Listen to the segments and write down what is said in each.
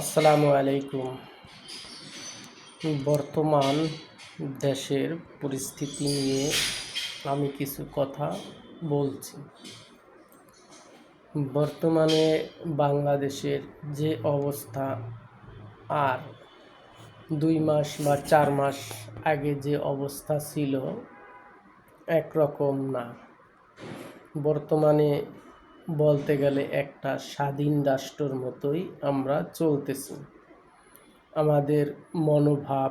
আসসালামু আলাইকুম। বর্তমান দেশের পরিস্থিতি নিয়ে আমি কিছু কথা বলছি। বর্তমানে বাংলাদেশের যে অবস্থা আর দুই মাস বা চার মাস আগে যে অবস্থা ছিল, একরকম না। বর্তমানে বলতে গেলে একটা স্বাধীন রাষ্ট্রর মতোই আমরা চলতেছি। আমাদের মনোভাব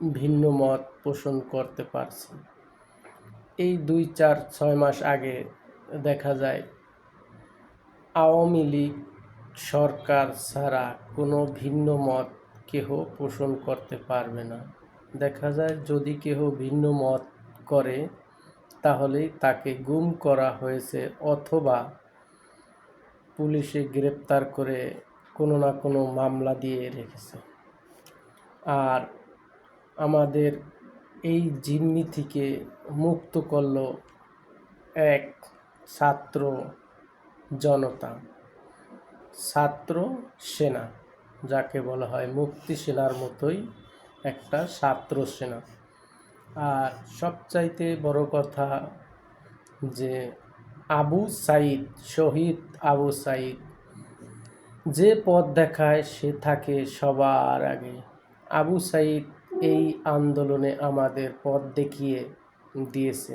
ভিন্ন মত পোষণ করতে পারছি। এই দুই, চার, ছয় মাস আগে দেখা যায়, আওয়ামী লীগ সরকার ছাড়া কোনো ভিন্ন মত কেহ পোষণ করতে পারবে না। দেখা যায়, যদি কেহ ভিন্ন মত করে, তাহলেই তাকে গুম করা হয়েছে অথবা পুলিশে গ্রেপ্তার করে কোনো না কোনো মামলা দিয়ে রেখেছে। আর আমাদের এই জিম্মি থেকে মুক্ত করল এক ছাত্র জনতা। ছাত্র সেনা, যাকে বলা হয় মুক্তি সেনার মতোই একটা ছাত্র সেনা। আর সবচাইতে বড় কথা যে আবু সাইদ শহীদ আবু সাইদ যে পথ দেখায় সে থাকে সবার আগে। আবু সাইদ এই আন্দোলনে আমাদের পথ দেখিয়ে দিয়েছে।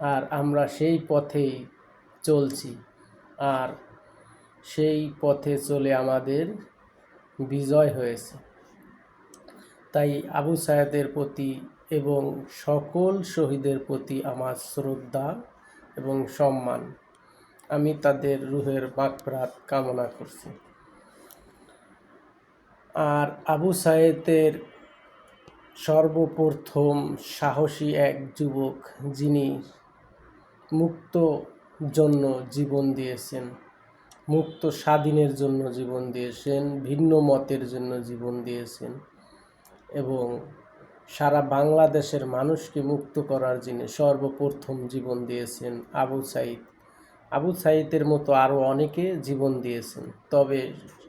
আর আমরা সেই পথেই চলছি। আর সেই পথে চলে আমাদের বিজয় হয়েছে। তাই আবু সায়েদের প্রতি এবং সকল শহীদের প্রতি আমার শ্রদ্ধা। এবং সম্মান। আমি তাদের রুহের মাগফিরাত কামনা করছি। আর আবু সায়েদের সর্বপ্রথম সাহসী এক যুবক, যিনি মুক্ত জন্য জীবন দিয়েছেন, মুক্ত স্বাধীনের জন্য জীবন দিয়েছেন, ভিন্ন মতের জন্য জীবন দিয়েছেন এবং সারা বাংলাদেশের মানুষকে মুক্ত করার জন্য সর্বপ্রথম জীবন দিয়েছেন আবু সাইদ। আবু সাইদের মতো আরও অনেকে জীবন দিয়েছেন, তবে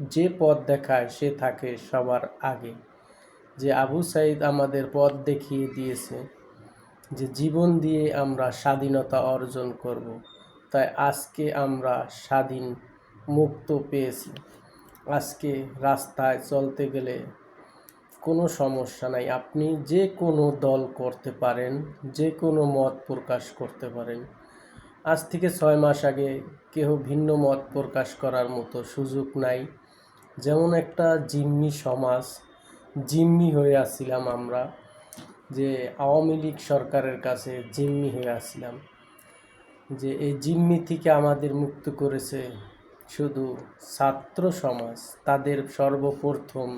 যে পথ দেখায় সে থাকে সবার আগে। যে আবু সাইদ আমাদের পথ দেখিয়ে দিয়েছে যে জীবন দিয়ে আমরা স্বাধীনতা অর্জন করব, তাই আজকে আমরা স্বাধীন, মুক্ত পেয়েছি। আজকে রাস্তায় চলতে গেলে কোনো সমস্যা নাই। আপনি যে কোনো দল করতে পারেন, যে কোনো মত প্রকাশ করতে পারেন। আজ থেকে ছয় মাস আগে কেউ ভিন্ন মত প্রকাশ করার মতো সুযোগ নাই। যেমন একটা জিম্মি সমাজ, জিম্মি হয়ে আসছিলাম আমরা, যে আওয়ামী লীগ সরকারের কাছে জিম্মি হয়ে আসছিলাম যে এই জিম্মি থেকে আমাদের মুক্ত করেছে শুধু ছাত্র সমাজ, তাদের সর্বপ্রথম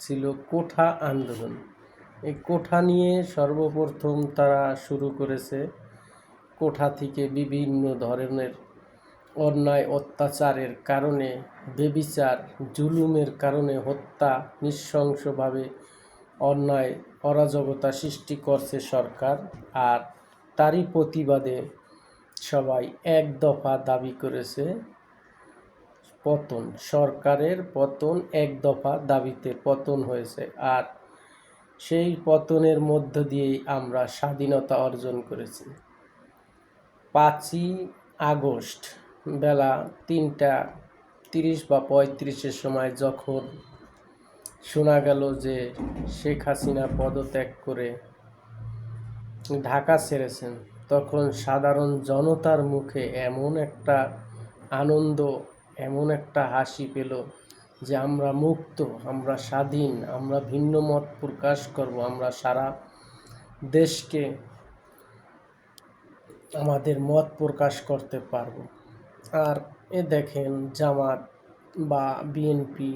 ছিল কোঠা আন্দোলন। এই কোঠা নিয়ে সর্বপ্রথম তারা শুরু করেছে কোঠা থেকে বিভিন্ন ধরনের অন্যায়, অত্যাচারের কারণে, বেবিচার, জুলুমের কারণে হত্যা, নৃশংসভাবে অন্যায়, অরাজকতা সৃষ্টি করছে সরকার আর তারই প্রতিবাদে সবাই এক দফা দাবি করেছে পতন, সরকারের পতন এক দফা দাবিতে পতন হয়েছে আর সেই পতনের মধ্য দিয়েই আমরা স্বাধীনতা অর্জন করেছি। পাঁচই আগস্ট বেলা তিনটা তিরিশ বা পঁয়ত্রিশের সময় যখন শোনা গেল যে শেখ হাসিনা পদত্যাগ করে ঢাকা ছেড়েছেন, তখন সাধারণ জনতার মুখে এমন একটা আনন্দ এমন একটা হাসি পেল যে আমরা মুক্ত, আমরা স্বাধীন, আমরা ভিন্ন মত প্রকাশ করব, আমরা সারা দেশকে আমাদের মত প্রকাশ করতে পারব। আর এ দেখেন জামাত বা বিএনপি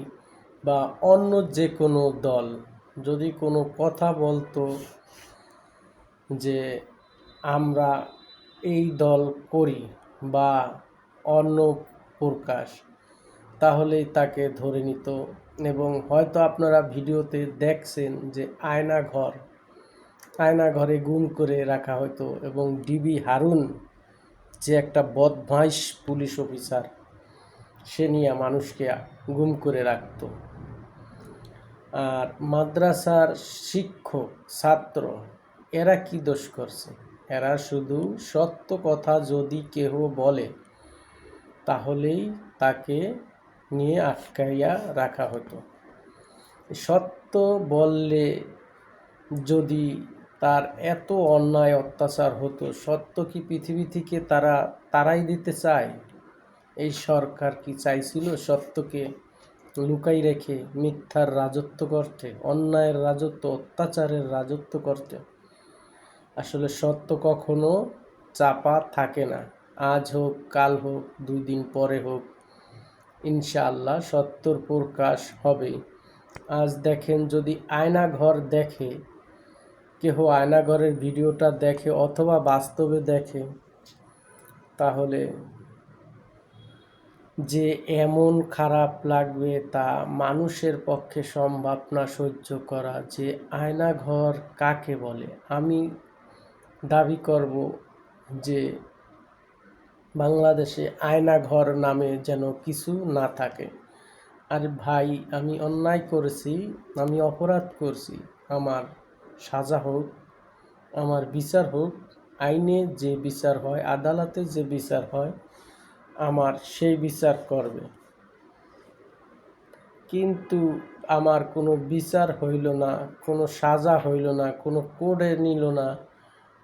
বা অন্য যে কোনো দল যদি কোনো কথা বলতো যে আমরা এই দল করি বা অন্য প্রকাশ। তাহলেই তাকে ধরে নিত এবং হয়তো আপনারা ভিডিওতে দেখছেন যে আয়না ঘর, আয়না ঘরে গুম করে রাখা হতো এবং ডিবি হারুন যে একটা বদমাইশ পুলিশ অফিসার, সে নিয়ে মানুষকে গুম করে রাখত। আর মাদ্রাসার শিক্ষক, ছাত্র, এরা কি দোষ করছে? এরা শুধু সত্য কথা যদি কেহ বলে তাহলেই তাকে নিয়ে আটকাইয়া রাখা হতো। সত্য বললে যদি তার এত অন্যায় অত্যাচার হতো, সত্য কি পৃথিবী থেকে তারা, তারাই দিতে চায়? এই সরকার কি চাইছিল সত্যকে লুকাই রেখে মিথ্যার রাজত্ব করতে, অন্যায়ের রাজত্ব, অত্যাচারের রাজত্ব করতে? আসলে সত্য কখনো চাপা থাকে না। আজ হোক, কাল হোক দুই দিন পরে হোক, ইনশাআল্লাহ সত্যর প্রকাশ হবে। আজ দেখেন, যদি আয়না ঘর দেখে, কেহ আয়নাঘরের ভিডিওটা দেখে অথবা বাস্তবে দেখে, তাহলে যে এমন খারাপ লাগবে তা মানুষের পক্ষে সম্ভব না সহ্য করা, যে আয়নাঘর কাকে বলে? আমি দাবি করব যে বাংলাদেশে আয়নাঘর নামে যেন কিছু না থাকে। আর ভাই, আমি অন্যায় করেছি, আমি অপরাধ করছি। আমার সাজা হোক, আমার বিচার হোক, আইনে যে বিচার হয়, আদালতে যে বিচার হয়, আমার সেই বিচার করবে। কিন্তু আমার কোনো বিচার হইল না, কোনো সাজা হইল না, কোনো কোডে নিল না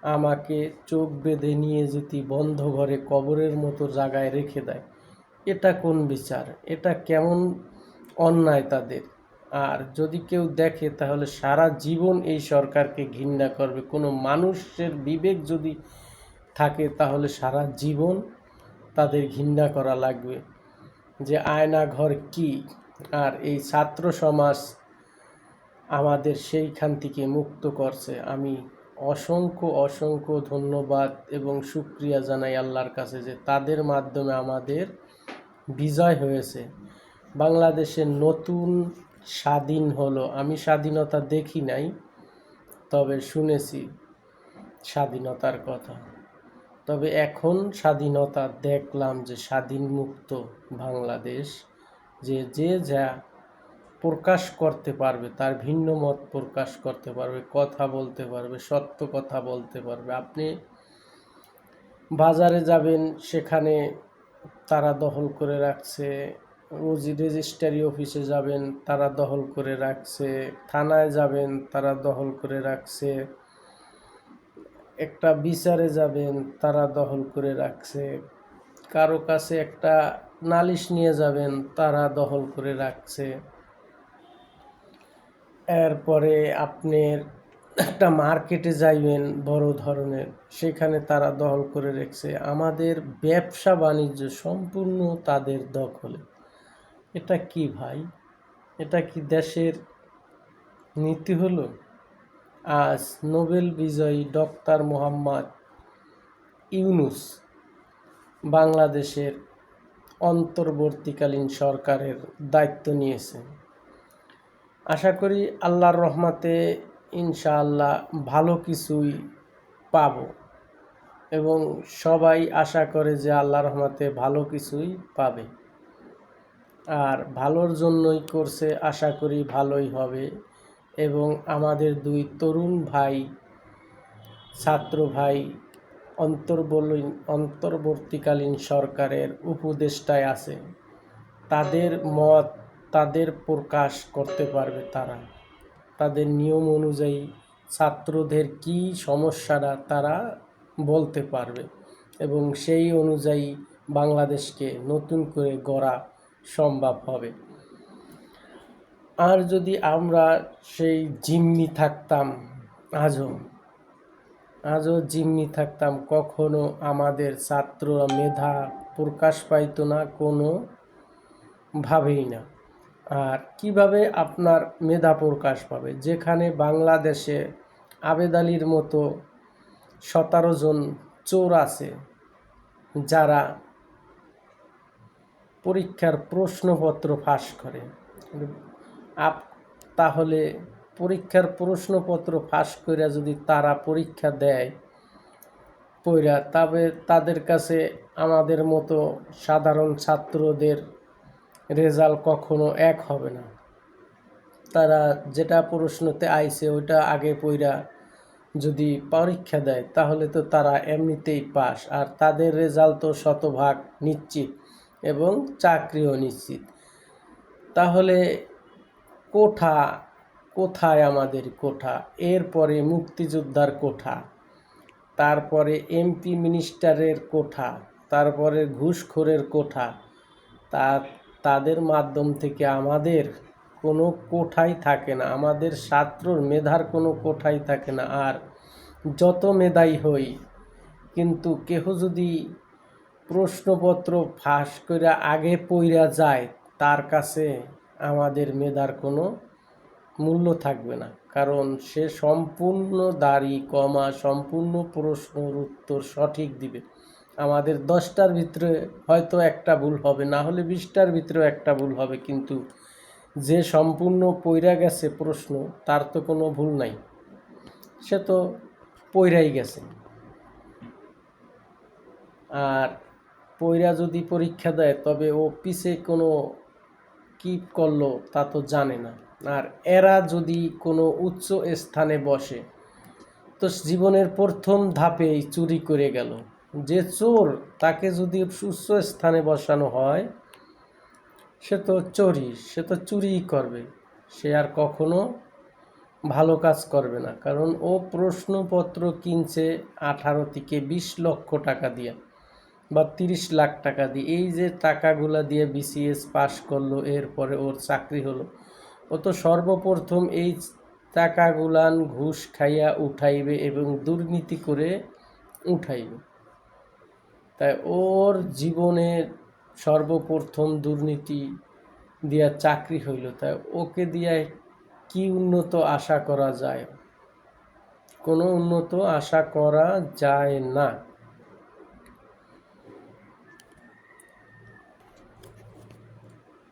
আমাকে চোখ বেঁধে নিয়ে যেতে বন্ধ ঘরে কবরের মতো জায়গায় রেখে দেয়। এটা কোন বিচার? এটা কেমন অন্যায় তাদের? আর যদি কেউ দেখে, তাহলে সারা জীবন এই সরকারকে ঘৃণা করবে। কোনো মানুষের বিবেক যদি থাকে, তাহলে সারা জীবন তাদের ঘৃণা করা লাগবে। যে আয়না ঘর কি? আর এই ছাত্র সমাজ আমাদের সেইখান থেকে মুক্ত করছে। আমি অসংখ্য অসংখ্য ধন্যবাদ এবং সুক্রিয়া জানাই আল্লাহর কাছে যে তাদের মাধ্যমে আমাদের বিজয় হয়েছে। বাংলাদেশের নতুন স্বাধীন হলো। আমি স্বাধীনতা দেখি নাই, তবে শুনেছি স্বাধীনতার কথা। তবে এখন স্বাধীনতা দেখলাম যে স্বাধীন মুক্ত বাংলাদেশ, যে যে যা প্রকাশ করতে পারবে, তার ভিন্ন মত প্রকাশ করতে পারবে, কথা বলতে পারবে, সত্য কথা বলতে পারবে। আপনি বাজারে যাবেন, সেখানে তারা দখল করে রাখছে রোজি রেজিস্ট্রারি অফিসে যাবেন, তারা দখল করে রাখছে, থানায় যাবেন, তারা দখল করে রাখছে, একটা বিচারে যাবেন, তারা দখল করে রাখছে। কারও কাছে একটা নালিশ নিয়ে যাবেন, তারা দখল করে রাখছে। এরপরে আপনার একটা মার্কেটে যাইবেন বড় ধরনের, সেখানে তারা দখল করে রেখেছে। আমাদের ব্যবসা বাণিজ্য সম্পূর্ণ তাদের দখলে। এটা কি ভাই? এটা কি দেশের নীতি হলো? আজ নোবেল বিজয়ী ডক্টর মোহাম্মদ ইউনুস বাংলাদেশের অন্তর্বর্তীকালীন সরকারের দায়িত্ব নিয়েছেন। আশা করি আল্লাহর রহমাতে ইনশাআল্লাহ ভালো কিছুই পাব। এবং সবাই আশা করে যে আল্লাহ রহমাতে ভালো কিছুই পাবে। আর ভালোর জন্যই করছে, আশা করি ভালোই হবে। এবং আমাদের দুই তরুণ ভাই, ছাত্র ভাই অন্তর্বলীন, অন্তর্বর্তীকালীন সরকারের উপদেষ্টায় আছে। তাদের মত তাদের প্রকাশ করতে পারবে তারা। তাদের নিয়ম অনুযায়ী ছাত্রদের কি সমস্যাটা তারা বলতে পারবে এবং সেই অনুযায়ী বাংলাদেশকে নতুন করে গড়া সম্ভব হবে। আর যদি আমরা সেই জিম্মি থাকতাম আজও আজও জিম্মি থাকতাম, কখনো আমাদের ছাত্ররা মেধা প্রকাশ পাইতো না, কোনো ভাবেই না। আর কীভাবে আপনার মেধা প্রকাশ পাবে? যেখানে বাংলাদেশে আবেদ আলীর মতো সতেরো জন চোর আছে, যারা পরীক্ষার প্রশ্নপত্র ফাঁস করে। আপ, তাহলে পরীক্ষার প্রশ্নপত্র ফাঁস করে যদি তারা পরীক্ষা দেয় পইরা, তবে তাদের কাছে আমাদের মতো সাধারণ ছাত্রদের রেজাল্ট কখনো এক হবে না। তারা যেটা প্রশ্নতে আইছে, ওইটা আগে পইরা যদি পরীক্ষা দেয়, তাহলে তো তারা এমনিতেই পাস। আর তাদের রেজাল্ট তো শতভাগ নিশ্চিত এবং চাকরিও নিশ্চিত। তাহলে কোঠা, কোথায় আমাদের কোঠা? এরপরে মুক্তিযোদ্ধার কোঠা, তারপরে এমপি মিনিস্টারের কোঠা, তারপরে ঘুষখোরের কোঠা তা তাদের মাধ্যম থেকে আমাদের কোনো কোঠাই থাকে না। আমাদের ছাত্রর মেধার কোনো কোঠাই থাকে না। আর যত মেধাই হই, কিন্তু কেহ যদি প্রশ্নপত্র ফাঁস করে আগে পইরা যায়, তার কাছে আমাদের মেধার কোনো মূল্য থাকবে না। কারণ সে সম্পূর্ণ দাড়ি, কমা, সম্পূর্ণ প্রশ্নের উত্তর সঠিক দিবে। আমাদের দশটার ভিতরে হয়তো একটা ভুল হবে, না হলে বিশটার ভিতরেও একটা ভুল হবে, কিন্তু যে সম্পূর্ণ পইরা গেছে প্রশ্ন, তার তো কোনো ভুল নাই। সে তো পইরাই গেছে। আর পইরা যদি পরীক্ষা দেয়, তবে ও পিছে কোনো কি করল, তা তো জানে না। আর এরা যদি কোনো উচ্চ স্থানে বসে, তো জীবনের প্রথম ধাপেই চুরি করে গেল। যে চোর তাকে যদি উচ্চ স্থানে বসানো হয়, সে তো চোরই, সে তো চুরিই করবে। সে আর কখনো ভালো কাজ করবে না। কারণ ও প্রশ্নপত্র কিনছে আঠারো থেকে বিশ লক্ষ টাকা দিয়ে বা তিরিশ লাখ টাকা দিয়ে। এই যে টাকাগুলা দিয়ে বিসিএস পাশ করল, এরপরে ওর চাকরি হলো। ও তো সর্বপ্রথম এই টাকাগুলান ঘুষ খাইয়া উঠাইবে এবং দুর্নীতি করে উঠাইবে। তাই ওর জীবনের সর্বপ্রথম দুর্নীতি দিয়া চাকরি হইল। তাই ওকে দিয়া কি উন্নত আশা করা যায়? কোনো উন্নত আশা করা যায় না।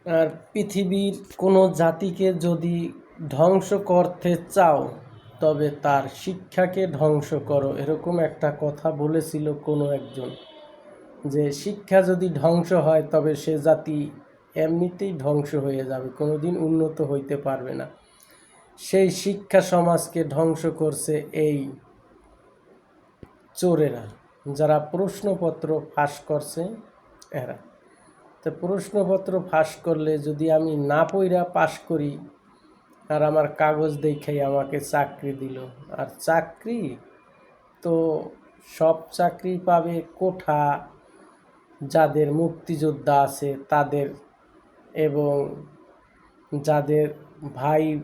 আর পৃথিবীর কোনো জাতিকে যদি ধ্বংস করতে চাও, তবে তার শিক্ষাকে ধ্বংস করো। এরকম একটা কথা বলেছিল কোনো একজন। যে শিক্ষা যদি ধ্বংস হয়, তবে সে জাতি এমনিতেই ধ্বংস হয়ে যাবে কোনো দিন উন্নত হইতে পারবে না। সেই শিক্ষা সমাজকে ধ্বংস করছে এই চোরেরা, যারা প্রশ্নপত্র ফাঁস করছে এরা। তো প্রশ্নপত্র ফাঁস করলে যদি আমি না পইরা পাশ করি, আর আমার কাগজ দেখাই আমাকে চাকরি দিল। আর চাকরি? তো সব চাকরি পাবে কোঠা যাদের মুক্তিযোদ্ধা আছে তাদের এবং যাদের ভাই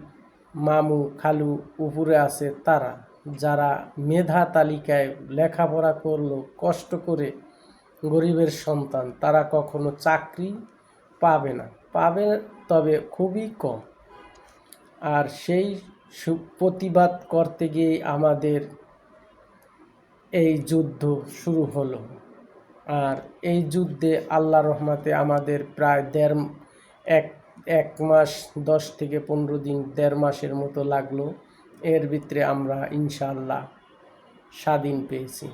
মামু খালু উপরে আছে তারা, যারা মেধা তালিকায় লেখাপড়া করল, কষ্ট করে গরিবের সন্তান, তারা কখনো চাকরি পাবে না। পাবে, তবে খুবই কম। আর সেই প্রতিবাদ করতে গিয়ে আমাদের এই যুদ্ধ শুরু হলো। আর এই যুদ্ধে আল্লাহ রহমাতে আমাদের প্রায় দেড় এক এক মাস, দশ থেকে পনেরো দিন, দেড় মাসের মতো লাগল। এর ভিতরে আমরা ইনশাআল্লাহ স্বাধীন পেয়েছি।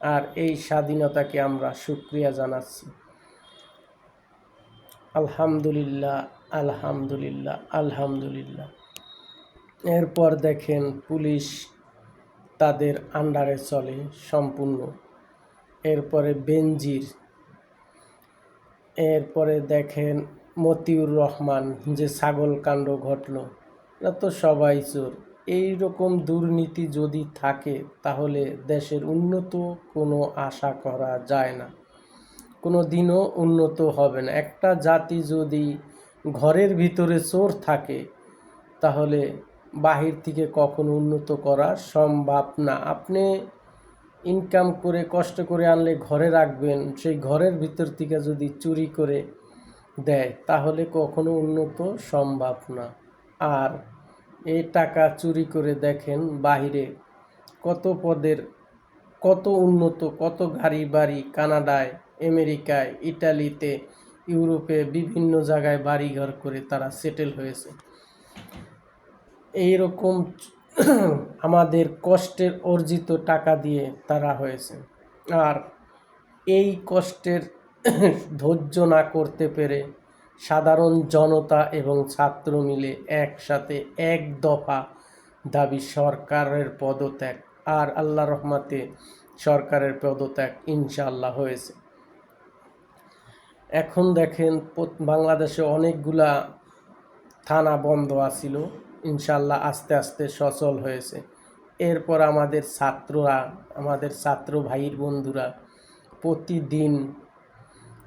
আর এই স্বাধীনতাকে আমরা সুক্রিয়া জানাচ্ছি। আলহামদুলিল্লাহ আলহামদুলিল্লাহ আলহামদুলিল্লাহ। এরপর দেখেন পুলিশ তাদের আন্ডারে চলে সম্পূর্ণ। এরপরে বেনজির, এরপরে দেখেন মতিউর রহমান, যে ছাগল কাণ্ড ঘটল। এটা তো সবাই চোর। এই রকম দুর্নীতি যদি থাকে, তাহলে দেশের উন্নত কোনো আশা করা যায় না। কোনো দিনও উন্নত হবে না। একটা জাতি যদি ঘরের ভিতরে চোর থাকে, তাহলে বাহির থেকে কখনো উন্নত করা সম্ভব না। আপনি ইনকাম করে, কষ্ট করে আনলে ঘরে রাখবেন, সেই ঘরের ভিতর থেকে যদি চুরি করে দেয়, তাহলে কখনো উন্নত সম্ভব না। আর এই টাকা চুরি করে দেখেন বাহিরে কত পদের, কত উন্নত, কত গাড়ি বাড়ি কানাডায়, আমেরিকায়, ইটালিতে, ইউরোপে বিভিন্ন জায়গায় বাড়িঘর করে তারা সেটেল হয়েছে। এই রকম আমাদের কষ্টের অর্জিত টাকা দিয়ে তারা হয়েছে। আর এই কষ্টের ধৈর্য না করতে পেরে সাধারণ জনতা এবং ছাত্র মিলে একসাথে এক দফা দাবি সরকারের পদত্যাগ আর আল্লাহ রহমাতে সরকারের পদত্যাগ ইনশাল্লাহ হয়েছে। এখন দেখেন, বাংলাদেশে অনেকগুলা থানা বন্ধ আছিল। ইনশাল্লাহ আস্তে আস্তে সচল হয়েছে। এরপর আমাদের ছাত্ররা, আমাদের ছাত্র ভাইয়ের বন্ধুরা প্রতিদিন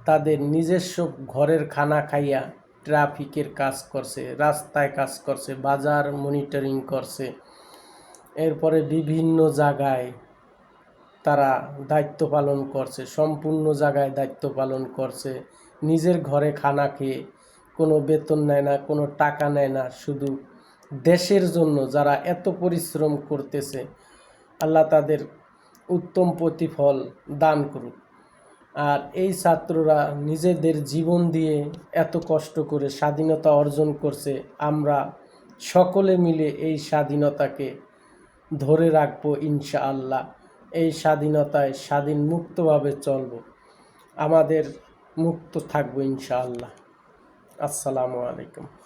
তাদের নিজস্ব ঘরের খানা খাইয়া ট্রাফিকের কাজ করছে, রাস্তায় কাজ করছে, বাজার মনিটরিং করছে। এরপরে বিভিন্ন জায়গায় তারা দায়িত্ব পালন করছে, সম্পূর্ণ জায়গায় দায়িত্ব পালন করছে। নিজের ঘরে খানা খেয়ে কোনো বেতন নেয় না, কোনো টাকা নেয় না, শুধু দেশের জন্য যারা এত পরিশ্রম করতেছে, আল্লাহ তাদের উত্তম প্রতিফল দান করুক। আর এই ছাত্ররা নিজেদের জীবন দিয়ে এত কষ্ট করে স্বাধীনতা অর্জন করছে, আমরা সকলে মিলে এই স্বাধীনতাকে ধরে রাখব ইনশাআল্লাহ। এই স্বাধীনতায় স্বাধীন মুক্তভাবে চলব। আমাদের মুক্ত থাকব ইনশাআল্লাহ। আসসালামু আলাইকুম।